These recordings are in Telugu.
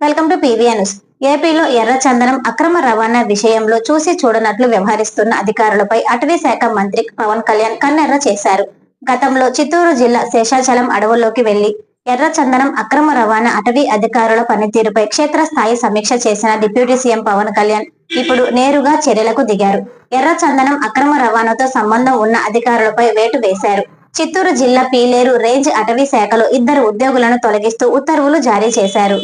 Welcome to PVN news. ఏపీలో ఎర్రచందనం అక్రమ రవాణా విషయంలో చూసి చూడనట్లు వ్యవహరిస్తున్న అధికారులపై అటవీ శాఖ మంత్రి పవన్ కళ్యాణ్ కన్నెర్ర చేశారు. గతంలో చిత్తూరు జిల్లా శేషాచలం అడవుల్లోకి వెళ్ళి ఎర్రచందనం అక్రమ రవాణా అటవీ అధికారుల పనితీరుపై క్షేత్రస్థాయి సమీక్ష చేసిన డిప్యూటీ సీఎం పవన్ కళ్యాణ్ ఇప్పుడు నేరుగా చర్యలకు దిగారు. ఎర్రచందనం అక్రమ రవాణాతో సంబంధం ఉన్న అధికారులపై వేటు వేశారు. చిత్తూరు జిల్లా పీలేరు రేంజ్ అటవీ శాఖలో ఇద్దరు ఉద్యోగులను తొలగిస్తూ ఉత్తర్వులు జారీ చేశారు.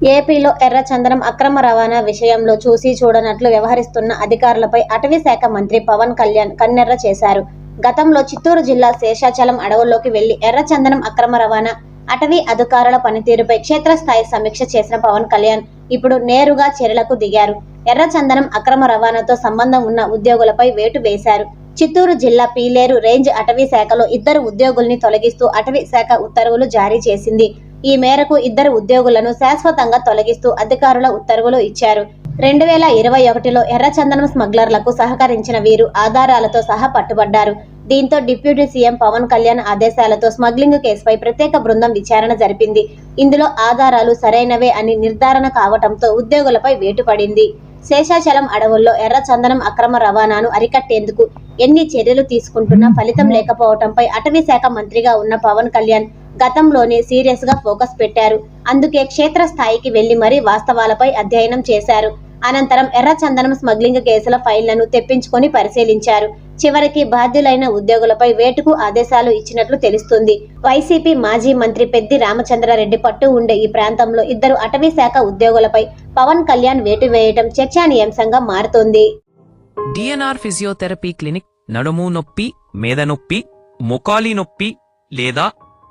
ఏపీలో ఎర్రచందనం అక్రమ రవాణా విషయంలో చూసి చూడనట్లు వ్యవహరిస్తున్న అధికారులపై అటవీ శాఖ మంత్రి పవన్ కళ్యాణ్ కన్నెర్ర చేశారు. గతంలో చిత్తూరు జిల్లా శేషాచలం అడవుల్లోకి వెళ్ళి ఎర్రచందనం అక్రమ రవాణా అటవీ అధికారుల పనితీరుపై క్షేత్రస్థాయి సమీక్ష చేసిన పవన్ కళ్యాణ్ ఇప్పుడు నేరుగా చర్యలకు దిగారు. ఎర్రచందనం అక్రమ రవాణాతో సంబంధం ఉన్న ఉద్యోగులపై వేటు వేశారు. చిత్తూరు జిల్లా పీలేరు రేంజ్ అటవీ శాఖలో ఇద్దరు ఉద్యోగుల్ని తొలగిస్తూ అటవీ శాఖ ఉత్తర్వులు జారీ చేసింది. ఈ మేరకు ఇద్దరు ఉద్యోగులను శాశ్వతంగా తొలగిస్తూ అధికారుల ఉత్తర్వులు ఇచ్చారు. రెండు వేల ఇరవై ఒకటిలో ఎర్రచందనం స్మగ్లర్లకు సహకరించిన వీరు ఆధారాలతో సహా పట్టుబడ్డారు. దీంతో డిప్యూటీ సీఎం పవన్ కళ్యాణ్ ఆదేశాలతో స్మగ్లింగ్ కేసుపై ప్రత్యేక బృందం విచారణ జరిపింది. ఇందులో ఆధారాలు సరైనవే అని నిర్ధారణ కావటంతో ఉద్యోగులపై వేటు పడింది శేషాచలం అడవుల్లో ఎర్రచందనం అక్రమ రవాణాను అరికట్టేందుకు ఎన్ని చర్యలు తీసుకుంటున్నా ఫలితం లేకపోవడంపై అటవీ శాఖ మంత్రిగా ఉన్న పవన్ కళ్యాణ్ గతంలోనే సీరియస్గా ఫోకస్ పెట్టారు. అందుకే క్షేత్ర స్థాయికి వెళ్ళి మరీ వాస్తవాలపై అధ్యయనం చేశారు. అనంతరం ఎర్రచందనం స్మగ్లింగ్ కేసుల ఫైళ్ళను తెప్పించుకొని పరిశీలించారు. చివరికి బాధ్యులైన ఉద్యోగులపై వేటుకు ఆదేశాలు ఇచ్చినట్లు తెలుస్తుంది. వైసీపీ మాజీ మంత్రి పెద్ది రామచంద్రారెడ్డి పట్టు ఉండే ఈ ప్రాంతంలో ఇద్దరు అటవీ శాఖ ఉద్యోగులపై పవన్ కళ్యాణ్ వేటు వేయటం చర్చానీయాంశంగా మారుతోంది. డిఎన్ఆర్ ఫిజియోథెరపీ క్లినిక్ నడుము నొప్పి మేద నొప్పి ముఖాలి నొప్పి లేదా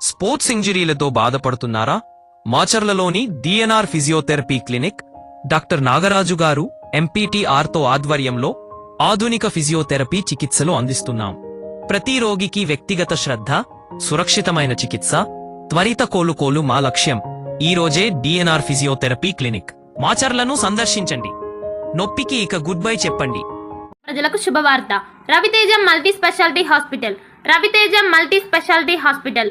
స్పోర్ట్స్ ఇంజరీలతో బాధపడుతున్నారా? మాచర్లలోని D N R physiotherapy clinic doctor Nagaraju గారు ఎంపీటీఆర్తో ఆధ్వర్యంలో ఆధునిక ఫిజియోథెరపీ చికిత్సలు అందిస్తున్నాం. ప్రతి రోగికి వ్యక్తిగత శ్రద్ధ సురక్షితమైన చికిత్స త్వరిత కోలుకోలు మా లక్ష్యం. ఈ రోజే డిఎన్ఆర్ ఫిజియోథెరపీ క్లినిక్ మాచర్లను సందర్శించండి. నొప్పికి ఇక గుడ్ బై చెప్పండి. ప్రజలకు శుభవార్త. Raviteja multi speciality hospital. Raviteja multi speciality hospital.